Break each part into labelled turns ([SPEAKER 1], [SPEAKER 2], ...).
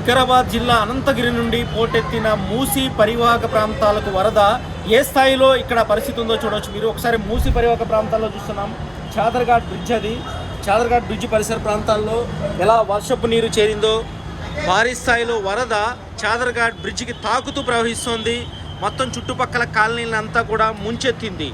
[SPEAKER 1] వికారాబాద్ జిల్లా అనంతగిరి నుండి పోటెత్తిన మూసి పరివాహక ప్రాంతాలకు వరద ఏ స్థాయిలో ఇక్కడ పరిస్థితి ఉందో చూడవచ్చు మీరు ఒకసారి మూసి పరివాహక ప్రాంతాల్లో చూస్తున్నాం. చాదర్ఘాట్ బ్రిడ్జ్ అది. చాదర్ఘాట్ బ్రిడ్జ్ పరిసర ప్రాంతాల్లో ఎలా వర్షపు నీరు చేరిందో భారీ స్థాయిలో వరద చాదర్ఘాట్ బ్రిడ్జికి తాకుతూ ప్రవహిస్తోంది. మొత్తం చుట్టుపక్కల కాలనీలంతా కూడా ముంచెత్తింది.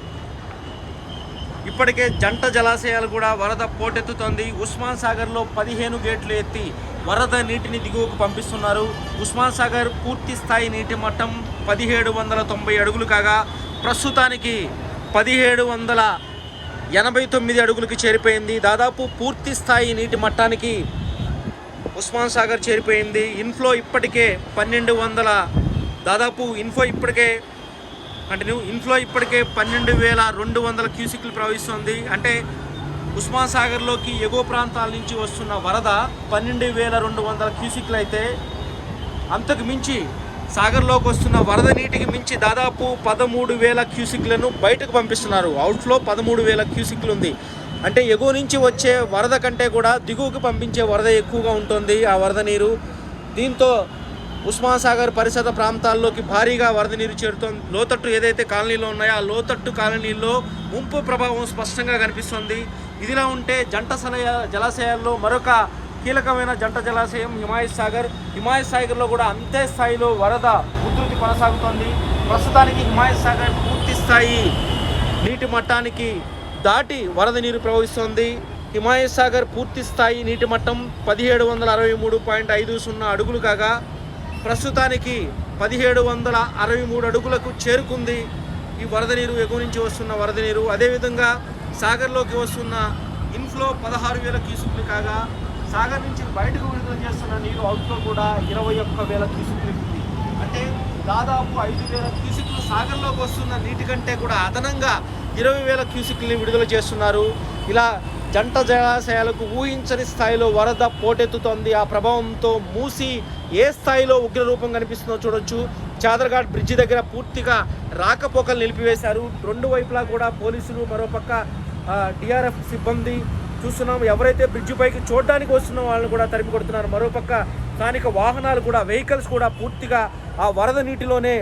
[SPEAKER 1] ఇప్పటికే జంట జలాశయాలు కూడా వరద పోటెత్తుతోంది. ఉస్మాన్ సాగర్లో పదిహేను గేట్లు ఎత్తి వరద నీటిని దిగువకు పంపిస్తున్నారు. ఉస్మాన్ సాగర్ పూర్తి స్థాయి నీటి మట్టం పదిహేడు వందల తొంభై అడుగులు కాగా ప్రస్తుతానికి పదిహేడు వందల ఎనభై తొమ్మిది అడుగులకి చేరిపోయింది. దాదాపు పూర్తి స్థాయి నీటి మట్టానికి ఉస్మాన్ సాగర్ చేరిపోయింది. ఇన్ఫ్లో ఇప్పటికే పన్నెండు వందల దాదాపు ఇన్ఫ్లో ఇప్పటికే కంటిన్యూ ఇన్ఫ్లో ఇప్పటికే పన్నెండు వేల రెండు వందల క్యూసిక్లు ప్రవహిస్తుంది. అంటే ఉస్మాన్ సాగర్లోకి ఎగువ ప్రాంతాల నుంచి వస్తున్న వరద పన్నెండు వేల రెండు వందల క్యూసిక్లు అయితే అంతకు మించి సాగర్లోకి వస్తున్న వరద నీటికి మించి దాదాపు పదమూడు వేల క్యూసిక్లను బయటకు పంపిస్తున్నారు. అవుట్ఫ్లో పదమూడు వేల క్యూసిక్లు ఉంది. అంటే ఎగువ నుంచి వచ్చే వరద కంటే కూడా దిగువకు పంపించే వరద ఎక్కువగా ఉంటుంది ఆ వరద నీరు. దీంతో ఉస్మాన్ సాగర్ పరిసర ప్రాంతాల్లోకి భారీగా వరద నీరు చేరుతోంది లోతట్టు ఏదైతే కాలనీలో ఉన్నాయో ఆ లోతట్టు కాలనీల్లో ముంపు ప్రభావం స్పష్టంగా కనిపిస్తుంది. ఇదిలా ఉంటే జంట సలయ జలాశయాల్లో మరొక కీలకమైన జంట జలాశయం హిమాయత్ సాగర్. హిమాయత్ సాగర్లో కూడా అంతే స్థాయిలో వరద ఉధృతి కొనసాగుతోంది. ప్రస్తుతానికి హిమాయత్ సాగర్ పూర్తి స్థాయి నీటి మట్టానికి దాటి వరద నీరు ప్రవహిస్తోంది. హిమాయత్ సాగర్ పూర్తి స్థాయి నీటి మట్టం పదిహేడు వందల అరవై మూడు పాయింట్ ఐదు సున్నా అడుగులు కాగా ప్రస్తుతానికి పదిహేడు వందల అరవై మూడు అడుగులకు చేరుకుంది ఈ వరద నీరు ఎగువ నుంచి వస్తున్న వరద నీరు. అదేవిధంగా సాగర్లోకి వస్తున్న ఇన్ఫ్లో పదహారు వేల క్యూసుకులు కాగా సాగర్ నుంచి బయటకు విడుదల చేస్తున్న నీరు అవుట్లో కూడా ఇరవై ఒక్క వేల క్యూసుకులు ఉంది. అంటే దాదాపు ఐదు వేల క్యూసిక్లు సాగర్లోకి వస్తున్న నీటి కంటే కూడా అదనంగా ఇరవై వేల క్యూసిక్లని విడుదల చేస్తున్నారు. ఇలా జంట జలాశయాలకు ఊహించని స్థాయిలో వరద పోటెత్తుతోంది. ఆ ప్రభావంతో మూసి ఏ స్థాయిలో ఉగ్రరూపం కనిపిస్తుందో చూడొచ్చు. చాదర్ఘాట్ బ్రిడ్జి దగ్గర పూర్తిగా రాకపోకలు నిలిపివేశారు. రెండు వైపులా కూడా పోలీసులు మరోపక్క డిఆర్ఎఫ్ సిబ్బంది చూస్తున్నాం. ఎవరైతే బ్రిడ్జి పైకి చూడడానికి వస్తున్న వాళ్ళని కూడా తరిమి కొడుతున్నారు. మరోపక్క స్థానిక వాహనాలు కూడా వెహికల్స్ కూడా పూర్తిగా ఆ వరద నీటిలోనే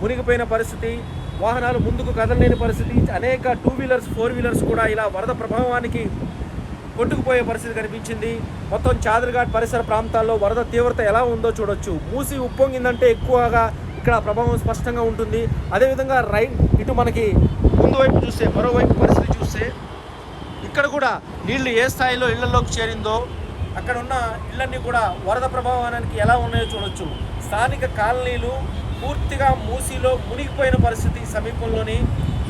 [SPEAKER 1] మునిగిపోయిన పరిస్థితి. వాహనాలు ముందుకు కదలలేని పరిస్థితి. అనేక టూ వీలర్స్ ఫోర్ వీలర్స్ కూడా ఇలా వరద ప్రభావానికి కొట్టుకుపోయే పరిస్థితి కనిపించింది. మొత్తం చాదర్ఘాట్ పరిసర ప్రాంతాల్లో వరద తీవ్రత ఎలా ఉందో చూడొచ్చు. మూసి ఉప్పొంగిందంటే ఎక్కువగా ఇక్కడ ప్రభావం స్పష్టంగా ఉంటుంది. అదేవిధంగా రైట్ ఇటు మనకి ముందు వైపు చూస్తే మరోవైపు పరిస్థితి చూస్తే ఇక్కడ కూడా నీళ్ళు ఏ స్థాయిలో ఇళ్ళలోకి చేరిందో అక్కడ ఉన్న ఇళ్ళన్నీ కూడా వరద ప్రభావానికి ఎలా ఉన్నాయో చూడొచ్చు. స్థానిక కాలనీలు పూర్తిగా మూసిలో మునిగిపోయిన పరిస్థితి సమీపంలోని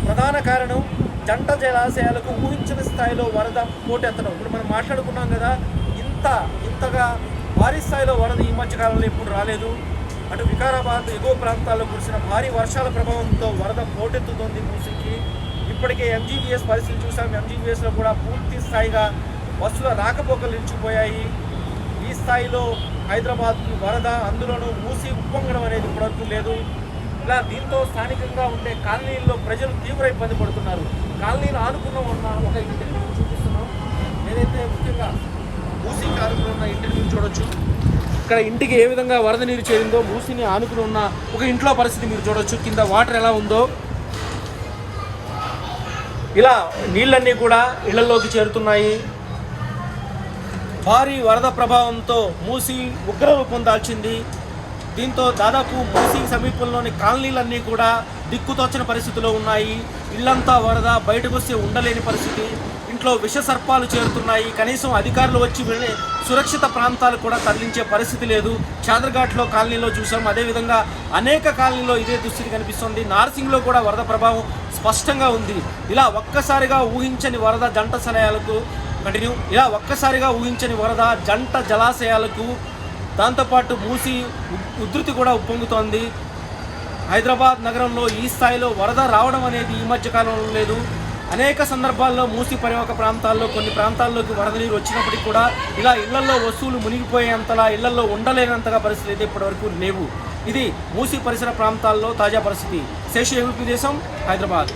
[SPEAKER 1] ప్రధాన కారణం జంట జలాశయాలకు ఊహించిన స్థాయిలో వరద పోటెత్తడం. ఇప్పుడు మనం మాట్లాడుకున్నాం కదా ఇంత ఇంతగా భారీ స్థాయిలో వరద ఈ మధ్యకాలంలో ఎప్పుడు రాలేదు. అటు వికారాబాద్ ఎగువ ప్రాంతాల్లో కురిసిన భారీ వర్షాల ప్రభావంతో వరద పోటెత్తుతోంది మూసికి ఇప్పటికే ఎంజీబీఎస్ పరిస్థితి చూసాం. ఎంజీబీఎస్లో కూడా పూర్తి స్థాయిగా బస్సుల రాకపోకలు నిలిచిపోయాయి. ఈ స్థాయిలో హైదరాబాద్కి వరద అందులోనూ మూసి ఉప్పొంగడం అనేది ఇప్పటివరకు లేదు. ఇలా దీంతో స్థానికంగా ఉండే కాలనీల్లో ప్రజలు తీవ్ర ఇబ్బంది పడుతున్నారు. కాలనీలు ఆనుకున్న ఉన్న ఒక ఇంటిని మేము చూపిస్తున్నాం. ఏదైతే ముఖ్యంగా మూసీకి ఆనుకుని ఉన్న ఇంటిని మీరు చూడొచ్చు. ఇక్కడ ఇంటికి ఏ విధంగా వరద నీరు చేరిందో మూసిని ఆనుకుని ఉన్న ఒక ఇంట్లో పరిస్థితి మీరు చూడొచ్చు. కింద వాటర్ ఎలా ఉందో. ఇలా నీళ్ళన్నీ కూడా ఇళ్ళలోకి చేరుతున్నాయి. భారీ వరద ప్రభావంతో మూసి ఉగ్రరూపం దాల్చింది. దీంతో దాదాపు మూసి సమీపంలోని కాలనీలన్నీ కూడా దిక్కుతోచని పరిస్థితిలో ఉన్నాయి. ఇల్లంతా వరద బయటకు వస్తే ఉండలేని పరిస్థితి. ఇంట్లో విష సర్పాలు చేరుతున్నాయి. కనీసం అధికారులు వచ్చి వెళ్ళే సురక్షిత ప్రాంతాలు కూడా తరలించే పరిస్థితి లేదు. చాదర్ఘాట్లో కాలనీలో చూసాం అదేవిధంగా అనేక కాలనీలో ఇదే దుస్థితి కనిపిస్తుంది. నార్సింగ్లో కూడా వరద ప్రభావం స్పష్టంగా ఉంది. ఇలా ఒక్కసారిగా ఊహించని వరద జంట సలయాలకు కంటిన్యూ ఇలా ఒక్కసారిగా ఊహించని వరద జంట జలాశయాలకు దాంతోపాటు మూసి ఉధృతి కూడా ఉప్పొంగుతోంది. హైదరాబాద్ నగరంలో ఈ స్థాయిలో వరద రావడం అనేది ఈ మధ్య కాలంలో లేదు. అనేక సందర్భాల్లో మూసి పరివాహక ప్రాంతాల్లో కొన్ని ప్రాంతాల్లోకి వరద నీరు వచ్చినప్పటికీ కూడా ఇలా ఇళ్ళలో వస్తువులు మునిగిపోయేంతలా ఇళ్ళలో ఉండలేనంతగా పరిస్థితి అయితే ఇప్పటివరకు లేవు. ఇది మూసి పరిసర ప్రాంతాల్లో తాజా పరిస్థితి. శేషు ఏపీ దేశం హైదరాబాద్.